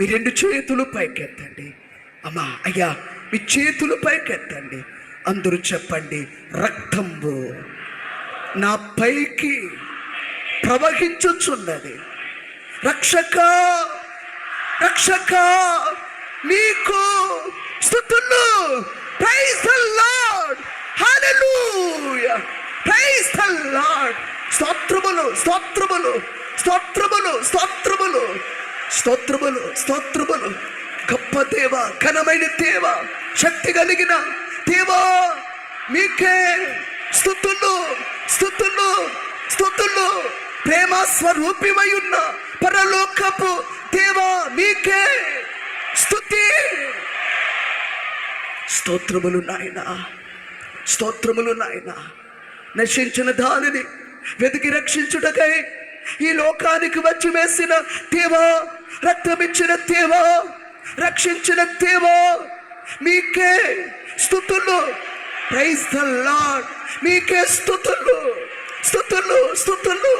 మీ రెండు చేతులు పైకెత్తండి. అమ్మా అయ్యా మీ చేతులు పైకెత్తండి. అందరూ చెప్పండి రక్తంబు నా పైకి ప్రవహించుచున్నది. రక్షక రక్షక నీకు స్థుతులు. Praise the lord hallelujah praise the lord స్తోత్రములు స్తోత్రములు స్తోత్రములు స్తోత్రములు. స్తోత్రములు స్తోత్రములు. గొప్ప దేవ ఘనమైన దేవ శక్తి కలిగిన దేవా మీకే స్థుతులు స్థుతులు స్థుతులు. ప్రేమ స్వరూపిమై ఉన్న పరలోకపు దేవా మీకే స్థుతి. స్తోత్రములు నాయన స్తోత్రములు నాయన. నశించిన దానిని వెతికి రక్షించుటకై ఈ లోకానికి వచ్చి వేసిన దేవా రక్తమిచ్చిన దేవా రక్షించిన దేవా మీకే స్థుతులు. ప్రైజ్ ద లార్డ్ మీకే స్థుతులు స్థుతులు స్థుతులు.